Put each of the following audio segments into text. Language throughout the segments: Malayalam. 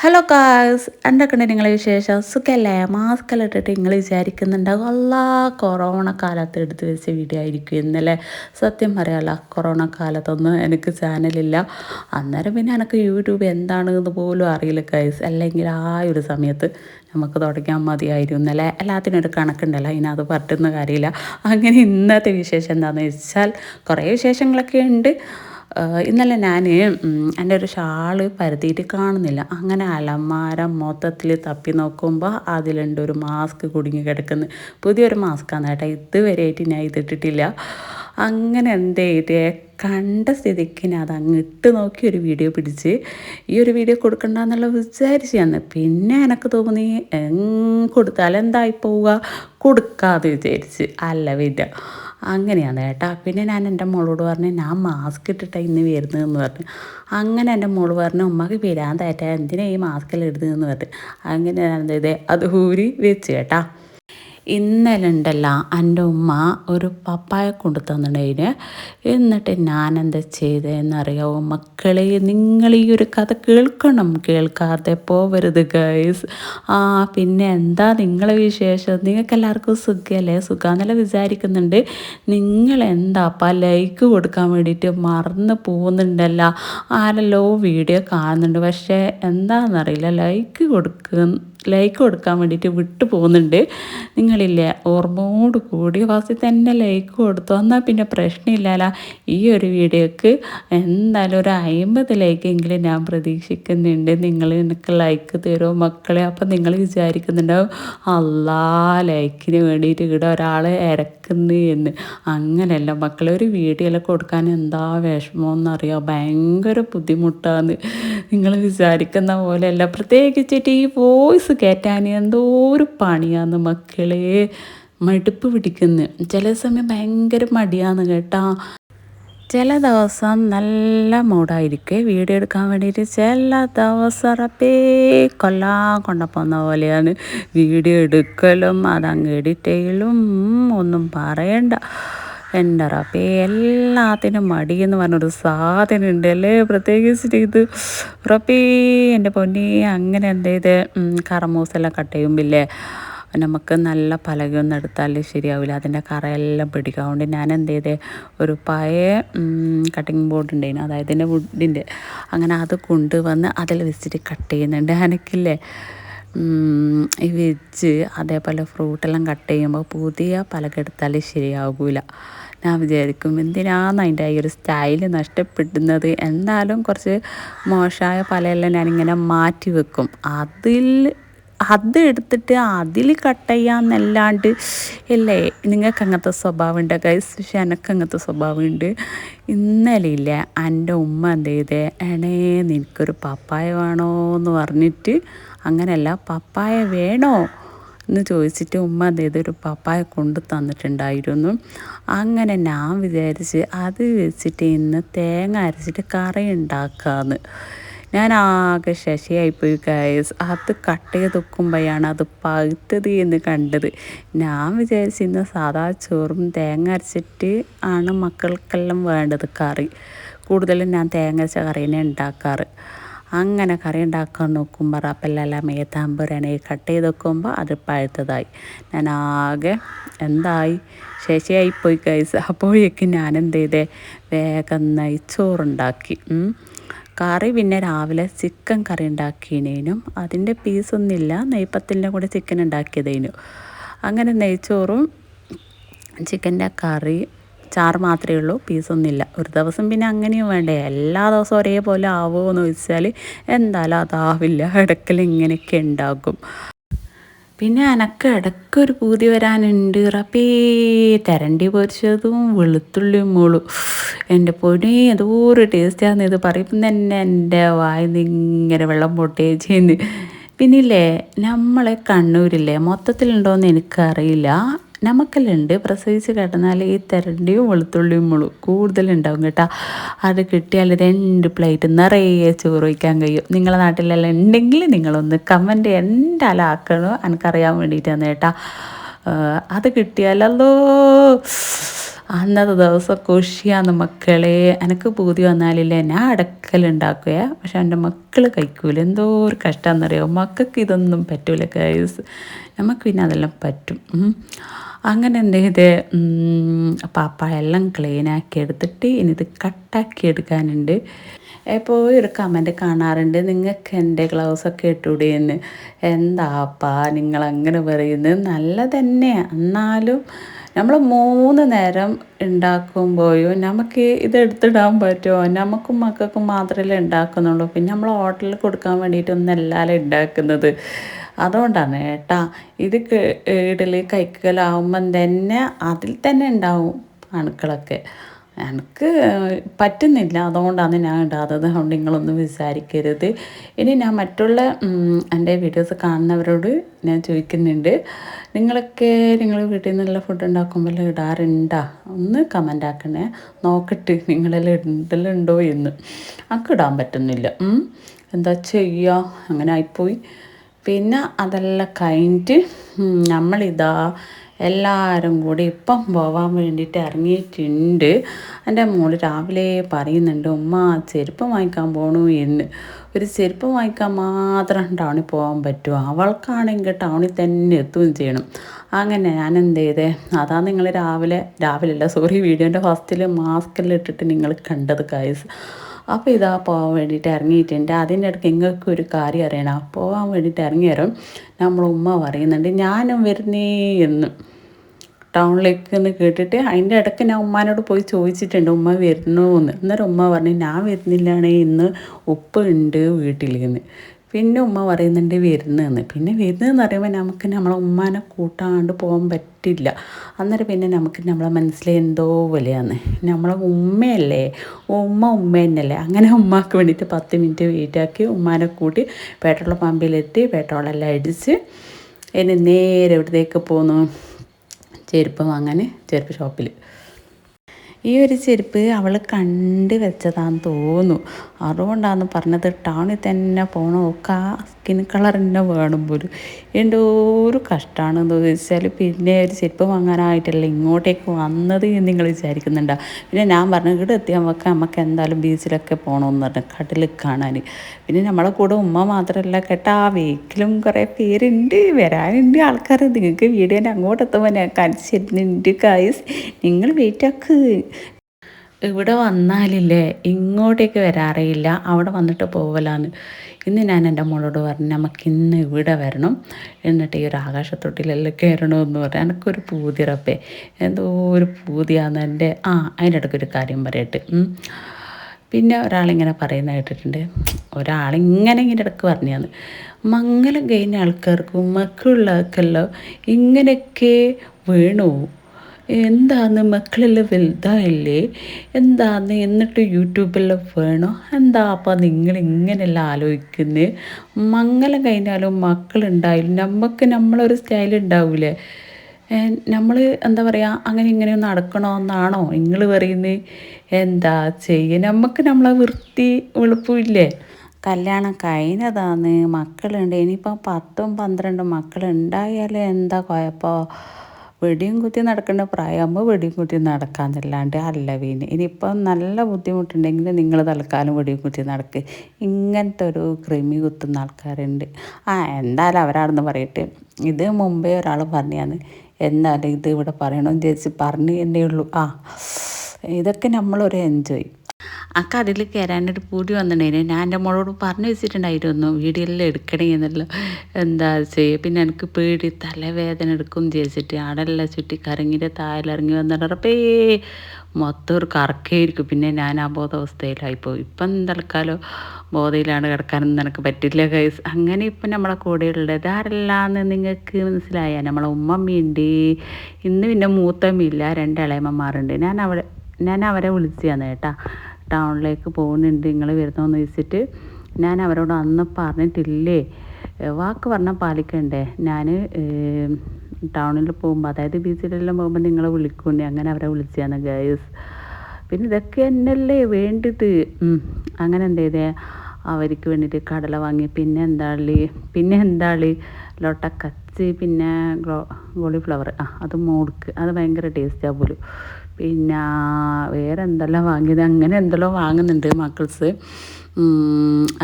ഹലോ കാസ് എന്തൊക്കെയുണ്ട് നിങ്ങളെ വിശേഷം? സുഖല്ലേ? മാസ്ക് എല്ലാം ഇട്ടിട്ട് നിങ്ങൾ വിചാരിക്കുന്നുണ്ടാകും എല്ലാ കൊറോണ കാലത്ത് എടുത്തു വെച്ച വീഡിയോ ആയിരിക്കും ഇന്നലെ. സത്യം പറയാമല്ല കൊറോണ കാലത്തൊന്നും എനിക്ക് ചാനലില്ല അന്നേരം പിന്നെ എനിക്ക് യൂട്യൂബ് എന്താണെന്ന് പോലും അറിയില്ല കാസ് അല്ലെങ്കിൽ ആ ഒരു സമയത്ത് നമുക്ക് തുടങ്ങിയാൽ മതിയായിരുന്നു അല്ലേ എല്ലാത്തിനും ഒരു കണക്കുണ്ടല്ലോ ഇനി അത് പറ്റുന്ന കാര്യമില്ല. അങ്ങനെ ഇന്നത്തെ വിശേഷം എന്താണെന്ന് വെച്ചാൽ കുറേ വിശേഷങ്ങളൊക്കെ ഉണ്ട്. ഇന്നലെ ഞാൻ എന്റെ ഒരു ഷാൾ പരത്തിയിട്ട് കാണുന്നില്ല. അങ്ങനെ അലമാര മൊത്തത്തിൽ തപ്പി നോക്കുമ്പോൾ അതിലുണ്ട് ഒരു മാസ്ക് കുടുങ്ങി കിടക്കുന്നത് പുതിയൊരു മാസ്കാണ് കേട്ടോ. ഇതുവരെയായിട്ട് ഞാൻ ഇതിട്ടിട്ടില്ല. അങ്ങനെ എന്ത് ചെയ്തേ കണ്ട സ്ഥിതിക്ക് ഞാൻ അത് അങ്ങ് ഇട്ട് നോക്കി ഒരു വീഡിയോ പിടിച്ച് ഈ ഒരു വീഡിയോ കൊടുക്കണ്ടെന്നുള്ള വിചാരിച്ചു ഞാൻ പിന്നെ എനിക്ക് തോന്നി കൊടുത്താൽ എന്തായി പോവുക? കൊടുക്കാതെ വിചാരിച്ച്. അല്ല വിദ്യ അങ്ങനെയാണ് കേട്ടാ. പിന്നെ ഞാൻ എന്റെ മോളോട് പറഞ്ഞു ഞാൻ മാസ്ക് ഇട്ടിട്ടാണ് ഇന്ന് വരുന്നതെന്ന് പറഞ്ഞു. അങ്ങനെ എന്റെ മോൾ പറഞ്ഞു ഉമ്മക്ക് വരാൻ തേറ്റാ എന്തിനാണ് ഈ മാസ്കെല്ലാം ഇടുന്നതെന്ന് പറഞ്ഞു. അങ്ങനെ ഞാൻ എന്ത് അത് ഊരി വെച്ച് കേട്ടാ. ഇന്നലെ ഉണ്ടല്ല എന്റെ ഉമ്മ ഒരു പപ്പായ കൊണ്ടു തന്നിട്ടുണ്ടായിന് എന്നിട്ട് ഞാൻ എന്താ ചെയ്തതെന്നറിയാമോ മക്കളെ നിങ്ങൾ ഈ ഒരു കഥ കേൾക്കണം. കേൾക്കാതെ പോവരുത് ഗൈസ് ആ പിന്നെ എന്താ നിങ്ങളെ വിശേഷം? നിങ്ങൾക്ക് എല്ലാവർക്കും സുഖമല്ലേ സുഖാന്നല്ല വിചാരിക്കുന്നുണ്ട്. നിങ്ങൾ എന്താപ്പാ ലൈക്ക് കൊടുക്കാൻ വേണ്ടിയിട്ട് മറന്ന് പോകുന്നുണ്ടല്ല? ആരല്ലോ വീഡിയോ കാണുന്നുണ്ട്. പക്ഷേ എന്താണെന്നറിയില്ല ലൈക്ക് കൊടുക്കുന്ന ലൈക്ക് കൊടുക്കാൻ വേണ്ടിയിട്ട് വിട്ടു പോകുന്നുണ്ട്. നിങ്ങളില്ലേ ഓർമ്മയോട് കൂടി വാസി തന്നെ ലൈക്ക് കൊടുത്തു. എന്നാൽ പിന്നെ പ്രശ്നമില്ലല്ല. ഈ ഒരു വീഡിയോക്ക് എന്തായാലും ഒരു അമ്പത് ലൈക്കെങ്കിലും ഞാൻ പ്രതീക്ഷിക്കുന്നുണ്ട്. നിങ്ങൾ എനിക്ക് ലൈക്ക് തരുമോ മക്കളെ. അപ്പം നിങ്ങൾ വിചാരിക്കുന്നുണ്ടാവും അല്ലാ ലൈക്കിന് വേണ്ടിയിട്ട് ഇവിടെ ഒരാൾ ഇരക്കുന്നു എന്ന്. അങ്ങനെയല്ല മക്കളെ ഒരു വീഡിയോ എല്ലാം കൊടുക്കാൻ എന്താ വിഷമമെന്നറിയാം? ഭയങ്കര ബുദ്ധിമുട്ടാണ് നിങ്ങൾ വിചാരിക്കുന്ന പോലെയല്ല. പ്രത്യേകിച്ചിട്ട് ഈ വോയിസ് കയറ്റാൻ എന്തോ ഒരു പണിയാന്ന് മക്കളെ. മടുപ്പ് പിടിക്കുന്നു. ചില സമയം ഭയങ്കര മടിയാണ് കേട്ടാ. ചില ദിവസം നല്ല മൂടായിരിക്കും വീഡിയോ എടുക്കാൻ വേണ്ടിയിട്ട് ചില ദിവസം റപ്പേ കൊല്ലാൻ കൊണ്ടപ്പോന്ന പോലെയാണ് വീഡിയോ എടുക്കലും അതങ്ങ് എഡിറ്റ് ചെയ്യലും ഒന്നും പറയണ്ട. എന്റെ റപ്പേ എല്ലാത്തിനും മടിയെന്ന് പറഞ്ഞൊരു സാധനം ഉണ്ട് അല്ലേ? പ്രത്യേകിച്ചിട്ട് ഇത് റപ്പേ എന്റെ പൊന്നി അങ്ങനെ എന്ത് ഇത് കറമൂസെല്ലാം കട്ട് ചെയ്യുമ്പില്ലേ നമുക്ക് നല്ല പലകൊന്നും എടുത്താൽ ശരിയാവില്ല. അതിന്റെ കറയെല്ലാം പിടിക്കും. അതുകൊണ്ട് ഞാൻ എന്ത് ചെയ്തേ ഒരു പഴയ കട്ടിങ് ബോർഡ് ഉണ്ടായിരുന്നു അതായത് എന്റെ വുഡിന്റെ അങ്ങനെ അത് കൊണ്ടുവന്ന് അതിൽ വെച്ചിട്ട് കട്ട് ചെയ്യുന്നുണ്ട്. എനിക്കില്ലേ ഈ വെജ് അതേപോലെ ഫ്രൂട്ടെല്ലാം കട്ട് ചെയ്യുമ്പോൾ പുതിയ പലകെടുത്താൽ ശരിയാകില്ല ഞാൻ വിചാരിക്കും എന്തിനാണ് അതിന്റെ ഈ ഒരു സ്റ്റൈൽ നഷ്ടപ്പെടുന്നത്? എന്നാലും കുറച്ച് മോശമായ പലയെല്ലാം ഞാനിങ്ങനെ മാറ്റി വെക്കും. അതിൽ അത് എടുത്തിട്ട് അതിൽ കട്ട് ചെയ്യാമെന്നല്ലാണ്ട് അല്ലേ നിങ്ങൾക്ക് അങ്ങനത്തെ സ്വഭാവം ഉണ്ട് ഗൈസ് പക്ഷെ എനിക്ക് അങ്ങനത്തെ സ്വഭാവമുണ്ട്. ഇന്നലെ ഇല്ല എന്റെ ഉമ്മ എന്ത് ചെയ്തേ എണേ നിനക്കൊരു പപ്പായ വേണോ എന്ന് പറഞ്ഞിട്ട് അങ്ങനെയല്ല പപ്പായ വേണോ? എന്ന് ചോദിച്ചിട്ട് ഉമ്മ ഒരു പപ്പായ കൊണ്ട് തന്നിട്ടുണ്ടായിരുന്നു. അങ്ങനെ ഞാൻ വിചാരിച്ച് അത് വെച്ചിട്ട് ഇന്ന് തേങ്ങ അരച്ചിട്ട് കറി ഉണ്ടാക്കാമെന്ന് ഞാൻ ആകെ ശശിയായിപ്പോയി കായസ് അത് കട്ട് ചെയ്ത് വെക്കുമ്പോഴാണ് അത് പഴുത്തത് എന്ന് കണ്ടത്. ഞാൻ വിചാരിച്ചു ഇന്ന് സാധാ ചോറും തേങ്ങ അരച്ചിട്ട് ആണ് മക്കൾക്കെല്ലാം വേണ്ടത് കറി. കൂടുതലും ഞാൻ തേങ്ങ അരച്ച കറി തന്നെ ഉണ്ടാക്കാറ്. അങ്ങനെ കറി ഉണ്ടാക്കാൻ നോക്കുമ്പോൾ റപ്പെല്ലാം മേത്താമ്പുരനെ കട്ട് ചെയ്ത് വെക്കുമ്പോൾ അത് പഴുത്തതായി. ഞാൻ ആകെ എന്തായി? ശേഷിയായിപ്പോയി കൈസ് അപ്പോഴേക്കും ഞാൻ എന്ത് ചെയ്തേ? വേഗം നെയ്ച്ചോറുണ്ടാക്കി കറി പിന്നെ രാവിലെ ചിക്കൻ കറി ഉണ്ടാക്കിയതിനും അതിന്റെ പീസൊന്നുമില്ല നെയ്പ്പത്തിന്റെ കൂടെ ചിക്കൻ ഉണ്ടാക്കിയതിനും അങ്ങനെ നെയ്ച്ചോറും ചിക്കന്റെ കറി ചാറ് മാത്രമേ ഉള്ളൂ. പീസൊന്നുമില്ല ഒരു ദിവസം പിന്നെ അങ്ങനെയും വേണ്ടേ. എല്ലാ ദിവസവും ഒരേപോലെ ആവുമോ എന്ന് ചോദിച്ചാൽ എന്തായാലും അതാവില്ല. ഇടയ്ക്കൽ ഇങ്ങനെയൊക്കെ ഉണ്ടാകും. പിന്നെ എനക്ക് ഇടയ്ക്കൊരു പൂതി വരാനുണ്ട്. റപ്പേ തരണ്ടി പൊരിച്ചതും വെളുത്തുള്ളിയും മോളും. എന്റെ പൊടി അതൊരു ടേസ്റ്റാന്ന് ഇത് പറയുമ്പം തന്നെ എന്റെ വായിൽ ഇങ്ങനെ വെള്ളം പൊട്ടേ ചെയ്യുന്നു പിന്നില്ലേ നമ്മളെ കണ്ണൂരില്ലേ മൊത്തത്തിലുണ്ടോയെന്ന് എനിക്കറിയില്ല. നമുക്കെല്ലാം പ്രസവിച്ച് കിടന്നാൽ ഈ തെരണ്ടിയും വെളുത്തുള്ളിയും മുളും കൂടുതലുണ്ടാവും കേട്ടോ. അത് കിട്ടിയാൽ രണ്ട് പ്ലേറ്റ് നിറയെ ചോറ് വയ്ക്കാൻ കഴിയും. നിങ്ങളുടെ നാട്ടിലെല്ലാം ഉണ്ടെങ്കിൽ നിങ്ങളൊന്ന് കമന്റ് എന്റെ എനിക്കറിയാൻ വേണ്ടിയിട്ടാണ് കേട്ടോ. അത് കിട്ടിയാലല്ലോ. അന്നത്തെ ദിവസം കുഷിയാന്ന് മക്കളെ. എനിക്ക് പൂതി വന്നാലില്ലേ ഞാൻ അടക്കലുണ്ടാക്കുക പക്ഷെ എന്റെ മക്കൾ കഴിക്കൂല. എന്തോ ഒരു കഷ്ടമെന്നറിയോ മക്കൾക്ക് ഇതൊന്നും പറ്റൂല ഗൈസ് നമുക്ക് പിന്നെ അതെല്ലാം പറ്റും. അങ്ങനെ എന്ത് പാപ്പ എല്ലാം ക്ലീനാക്കി എടുത്തിട്ട് ഇനി ഇത് കട്ടാക്കി എടുക്കാനുണ്ട്. എപ്പോഴും ഒരു കമന്റ് കാണാറുണ്ട്. നിങ്ങൾക്ക് എന്റെ ഗ്ലൗസൊക്കെ ഇട്ടൂടെ എന്ന്? എന്താപ്പാ നിങ്ങൾ അങ്ങനെ പറയുന്നത്? നല്ല തന്നെ എന്നാലും നമ്മൾ മൂന്ന് നേരം ഉണ്ടാക്കുമ്പോഴും നമുക്ക് ഇത് എടുത്തിടാൻ പറ്റുമോ നമുക്കും മക്കൾക്കും മാത്രമല്ലേ ഉണ്ടാക്കുന്നുള്ളൂ. പിന്നെ നമ്മൾ ഹോട്ടലിൽ കൊടുക്കാൻ വേണ്ടിയിട്ടൊന്നും എല്ലാവരും ഉണ്ടാക്കുന്നത്? അതുകൊണ്ടാണ് ഏട്ടാ ഇത് ഇഡലി കൈക്കലാവുമ്പം തന്നെ അതിൽ തന്നെ ഉണ്ടാവും അണുക്കളൊക്കെ. എനിക്ക് പറ്റുന്നില്ല. അതുകൊണ്ടാണ് ഞാൻ ഇടാത്തത്. അതുകൊണ്ട് നിങ്ങളൊന്നും വിചാരിക്കരുത്. ഇനി ഞാൻ മറ്റുള്ള എന്റെ വീഡിയോസ് കാണുന്നവരോട് ഞാൻ ചോദിക്കുന്നുണ്ട്. നിങ്ങളൊക്കെ നിങ്ങൾ വീട്ടിൽ നിന്നുള്ള ഫുഡ് ഉണ്ടാക്കുമ്പോൾ ഇടാറുണ്ടോ? ഒന്ന് കമന്റ് ആക്കണേ. നോക്കട്ടെ നിങ്ങളെല്ലാം ഇടലുണ്ടോ എന്ന്. എനിക്ക് ഇടാൻ പറ്റുന്നില്ല. എന്താ ചെയ്യുക അങ്ങനെ ആയിപ്പോയി. പിന്നെ അതെല്ലാം കഴിഞ്ഞിട്ട് നമ്മളിതാ എല്ലാവരും കൂടി ഇപ്പം പോവാൻ വേണ്ടിയിട്ട് ഇറങ്ങിയിട്ടുണ്ട്. എന്റെ മോൾ രാവിലെ പറയുന്നുണ്ട് ഉമ്മ ചെരുപ്പ് വാങ്ങിക്കാൻ പോകണു എന്ന്. ഒരു ചെരുപ്പ് വാങ്ങിക്കാൻ മാത്രം ടൗണിൽ പോകാൻ പറ്റുമോ? അവൾക്കാണെങ്കിൽ ടൗണിൽ തന്നെ എത്തുകയും ചെയ്യണം. അങ്ങനെ ഞാൻ എന്ത് ചെയ്തേ? അതാ നിങ്ങൾ രാവിലെ രാവിലെ അല്ല സോറി വീഡിയോന്റെ ഫസ്റ്റിൽ മാസ്കെല്ലാം ഇട്ടിട്ട് നിങ്ങൾ കണ്ടത് കായസ് അപ്പോൾ ഇതാ പോകാൻ വേണ്ടിയിട്ട് ഇറങ്ങിയിട്ടുണ്ട് അതിന്റെ ഇടയ്ക്ക് നിങ്ങൾക്ക് ഒരു കാര്യം അറിയണം. പോകാൻ വേണ്ടിയിട്ട് ഇറങ്ങിയരും നമ്മൾ ഉമ്മ പറയുന്നുണ്ട് ഞാനും വരുന്നേ എന്ന്. ടൗണിലേക്ക് എന്ന് കേട്ടിട്ട് അതിന്റെ ഇടയ്ക്ക് ഞാൻ ഉമ്മാനോട് പോയി ചോദിച്ചിട്ടുണ്ട് ഉമ്മ വരുന്നു എന്ന്. അന്നേരം ഉമ്മ പറഞ്ഞു ഞാൻ വരുന്നില്ലാണേ ഇന്ന് ഉപ്പ് ഉണ്ട് വീട്ടിൽ നിന്ന് പിന്നെ ഉമ്മ പറയുന്നുണ്ട് വരുന്നതെന്ന് പിന്നെ വരുന്നതെന്ന് പറയുമ്പോൾ നമുക്ക് നമ്മളെ ഉമ്മാനെ കൂട്ടാണ്ട് പോകാൻ പറ്റില്ല. അന്നേരം പിന്നെ നമുക്ക് നമ്മളെ മനസ്സിൽ എന്തോ പോലെയാണ്. നമ്മളെ ഉമ്മയല്ലേ? ഉമ്മ ഉമ്മ തന്നെയല്ലേ? അങ്ങനെ ഉമ്മാക്ക് വേണ്ടിയിട്ട് പത്ത് മിനിറ്റ് വെയിറ്റാക്കി ഉമ്മാനെ കൂട്ടി പെട്രോൾ പമ്പിലെത്തി പേട്ടോളെല്ലാം അടിച്ച് ഇനി നേരെ എവിടത്തേക്ക് പോന്നു? ചെരുപ്പ് വാങ്ങാൻ ചെരുപ്പ് ഷോപ്പിൽ ഈ ഒരു ചെരുപ്പ് അവൾ കണ്ട് വെച്ചതാന്ന് തോന്നുന്നു. അതുകൊണ്ടാന്ന് പറഞ്ഞത് ടൗണിൽ തന്നെ പോകണം ഒക്കെ ആ സ്കിൻ കളർ തന്നെ വേണം പോലും. എന്റെ ഒരു കഷ്ടമാണെന്ന് ചോദിച്ചാൽ പിന്നെ ഒരു ചെരുപ്പ് വാങ്ങാനായിട്ടല്ല ഇങ്ങോട്ടേക്ക് വന്നത് നിങ്ങൾ വിചാരിക്കുന്നുണ്ടോ. പിന്നെ ഞാൻ പറഞ്ഞു ഇവിടെ എത്തിയാൽ നമുക്ക് എന്തായാലും ബീച്ചിലൊക്കെ പോകണമെന്ന് പറഞ്ഞു കടലിൽ കാണാൻ പിന്നെ നമ്മളെ കൂടെ ഉമ്മ മാത്രമല്ല കേട്ടോ ആ വീക്കിലും കുറേ പേരുണ്ട് വരാനുണ്ട് ആൾക്കാർ നിങ്ങൾക്ക് വീഡിയോന്റെ അങ്ങോട്ടെത്തുമ്പോൾ ഞാൻ കാണിച്ചിരുന്നുണ്ട് കായസ് നിങ്ങൾ വെയിറ്റ് ആക്ക്. ഇവിടെ വന്നാലില്ലേ? ഇങ്ങോട്ടേക്ക് വരാറേയില്ല. അവിടെ വന്നിട്ട് പോവലാന്ന്. ഇന്ന് ഞാൻ എന്റെ മോളോട് പറഞ്ഞു നമുക്ക് ഇന്ന് ഇവിടെ വരണം. എന്നിട്ട് ഈ ഒരു ആകാശത്തൊട്ടിലെല്ലാം കയറണമെന്ന് പറഞ്ഞു. എനിക്കൊരു പൂതിറപ്പേ എന്തോ ഒരു പൂതിയാന്ന് എന്റെ ആ അതിന്റെ ഇടയ്ക്കൊരു കാര്യം പറയട്ടെ. പിന്നെ ഒരാളിങ്ങനെ പറയുന്ന കേട്ടിട്ടുണ്ട്. ഒരാളിങ്ങനെ ഇങ്ങനെ ഇടയ്ക്ക് പറഞ്ഞാന്ന് മംഗലം കഴിഞ്ഞ ആൾക്കാർക്കും മക്കളുള്ള ആൾക്കെല്ലാം ഇങ്ങനെയൊക്കെ വേണോ? എന്താന്ന് മക്കളെല്ലാം വലുതായില്ലേ? എന്താന്ന് എന്നിട്ട് യൂട്യൂബെല്ലാം വേണോ? എന്താ അപ്പം നിങ്ങൾ ഇങ്ങനെയെല്ലാം ആലോചിക്കുന്നത് മംഗലം കഴിഞ്ഞാലും മക്കളുണ്ടായാലും നമുക്ക് നമ്മളൊരു സ്റ്റൈൽ ഉണ്ടാവില്ലേ നമ്മൾ എന്താ പറയുക അങ്ങനെ ഇങ്ങനെയൊന്നും നടക്കണമെന്നാണോ നിങ്ങൾ പറയുന്നത് എന്താ ചെയ്യുക നമുക്ക് നമ്മളെ വൃത്തി എളുപ്പമില്ലേ കല്യാണം കഴിഞ്ഞതാന്ന് മക്കളുണ്ട്. ഇനിയിപ്പം പത്തും പന്ത്രണ്ടും മക്കളുണ്ടായാലേ എന്താ കുഴപ്പം? വെടിയും കുത്തി നടക്കേണ്ട പ്രായമാകുമ്പോൾ വെടിയും കുത്തി നടക്കാന്നല്ലാണ്ട് അല്ല ഇനിയിപ്പം നല്ല ബുദ്ധിമുട്ടുണ്ടെങ്കിൽ നിങ്ങൾ തൽക്കാലം വെടിയും കുത്തി നടക്ക്. ഇങ്ങനത്തെ ഒരു കൃമി കുത്തുന്ന ആൾക്കാരുണ്ട്. ആ എന്തായാലും അവരാണെന്ന് പറയട്ടെ. ഇത് മുമ്പേ ഒരാൾ പറഞ്ഞാന്ന് എന്നാലും ഇത് ഇവിടെ പറയണമെന്ന് വിചാരിച്ച് പറഞ്ഞു ഉള്ളൂ. ആ ഇതൊക്കെ നമ്മളൊരു എൻജോയ് ആ അതിൽ കയറാനൊരു പൂതി വന്നിട്ടുണ്ടായിരുന്നു. ഞാൻ എന്റെ മോളോട് പറഞ്ഞു വെച്ചിട്ടുണ്ടായിരുന്നു വീഡിയോയിൽ എടുക്കണേ എന്നല്ലോ എന്താ ചെയ്യുക പിന്നെ എനിക്ക് പേടി തലവേദന എടുക്കും വിചാരിച്ചിട്ട്. ആടെല്ലാം ചുറ്റി കറങ്ങിന്റെ താഴിലിറങ്ങി വന്നിട്ടപ്പേ മൊത്തം ഒരു കറക്കായിരിക്കും പിന്നെ ഞാൻ ആ ബോധാവസ്ഥയിലായിപ്പോയി ഇപ്പം തൽക്കാലം ബോധയിലാണ് കിടക്കാനൊന്നും എനിക്ക് പറ്റില്ല കൈസ് അങ്ങനെ ഇപ്പം നമ്മളെ കൂടെയുള്ളത് ആരെല്ലാന്ന് നിങ്ങൾക്ക് മനസ്സിലായ? നമ്മളെ ഉമ്മമ്മയുണ്ട് ഇന്ന് പിന്നെ മൂത്തമ്മയില്ല രണ്ട് ഇളയമ്മമാരുണ്ട്. ഞാൻ അവിടെ ഞാൻ അവരെ വിളിച്ചാന്ന് കേട്ടാ. ടൗണിലേക്ക് പോകുന്നുണ്ട്. നിങ്ങൾ വരുന്നോന്ന് ചോദിച്ചിട്ട് ഞാൻ അവരോട് അന്ന് പറഞ്ഞിട്ടില്ലേ വാക്ക് പറഞ്ഞാൽ പാലിക്കണ്ടേ? ഞാൻ ടൗണിൽ പോകുമ്പോൾ അതായത് ബീച്ചിലെല്ലാം പോകുമ്പോൾ നിങ്ങളെ വിളിക്കൂണ്ടേ അങ്ങനെ അവരെ വിളിച്ചാണ് ഗൈസ് പിന്നെ ഇതൊക്കെ എന്നല്ലേ വേണ്ടത്? അങ്ങനെ എന്ത് ചെയ്തേ? അവർക്ക് വേണ്ടിയിട്ട് കടല വാങ്ങി. പിന്നെ എന്താളി? പിന്നെ എന്താളി? ലൊട്ടക്കച്ചി പിന്നെ ഗോളിഫ്ലവർ. ആ അത് മോൾക്ക്. അത് ഭയങ്കര ടേസ്റ്റാണ് പോലും. പിന്നെ വേറെ എന്തെല്ലാം വാങ്ങിയത് അങ്ങനെ എന്തെല്ലാം വാങ്ങുന്നുണ്ട് മക്കൾസ്.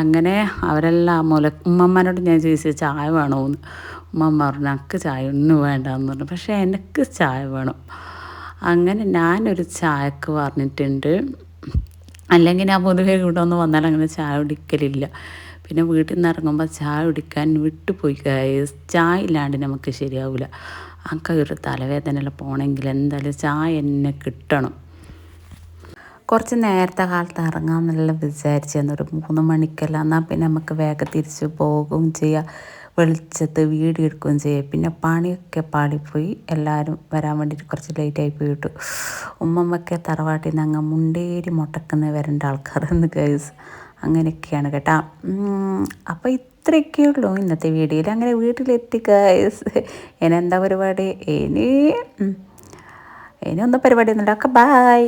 അങ്ങനെ അവരെല്ലാം മുല ഉമ്മമ്മനോട് ഞാൻ ചോദിച്ചു ചായ വേണമെന്ന് ഉമ്മമ്മ പറഞ്ഞു എനിക്ക് ചായ ഒന്നും വേണ്ടെന്ന് പറഞ്ഞു. പക്ഷേ എനിക്ക് ചായ വേണം. അങ്ങനെ ഞാനൊരു ചായക്ക് പറഞ്ഞിട്ടുണ്ട്. അല്ലെങ്കിൽ ഞാൻ പൊതുവെ ഇവിടെ ഒന്ന് വന്നാൽ അങ്ങനെ ചായ കുടിക്കലില്ല. പിന്നെ വീട്ടിൽ നിന്ന് ഇറങ്ങുമ്പോൾ ചായ കുടിക്കാൻ വിട്ടുപോയി ചായ ഇല്ലാണ്ട് നമുക്ക് ശരിയാവില്ല അക്ക ഒരു തലവേദനയെല്ലാം പോകണമെങ്കിൽ എന്തായാലും ചായ എന്നെ കിട്ടണം. കുറച്ച് നേരത്തെ കാലത്ത് ഇറങ്ങാമെന്നെല്ലാം വിചാരിച്ചിരുന്നു. ഒരു മൂന്ന് മണിക്കെല്ലാം എന്നാൽ പിന്നെ നമുക്ക് വേഗം തിരിച്ച് പോകുകയും ചെയ്യാം. വെളിച്ചത്ത് വീട് എടുക്കുകയും ചെയ്യുക പിന്നെ പണിയൊക്കെ പാളിപ്പോയി. എല്ലാവരും വരാൻ വേണ്ടിയിട്ട് കുറച്ച് ലേറ്റായി പോയിട്ടു. ഉമ്മമ്മയ്ക്ക് തറവാട്ടിൽ നിന്ന് അങ്ങ് മുണ്ടേരി മുട്ടക്കുന്ന വരേണ്ട ആൾക്കാരെന്ന് കേസ് അങ്ങനെയൊക്കെയാണ് കേട്ടോ. അപ്പോൾ ഇത്രയൊക്കെ ഉള്ളൂ ഇന്നത്തെ വീഡിയോയിൽ. അങ്ങനെ വീട്ടിലെത്തി ഗൈസ് ഇനി എന്താ പരിപാടി? ഇനി ഇനി ഒന്നും പരിപാടി ഒന്നുമില്ല ഒക്കെ ബായ്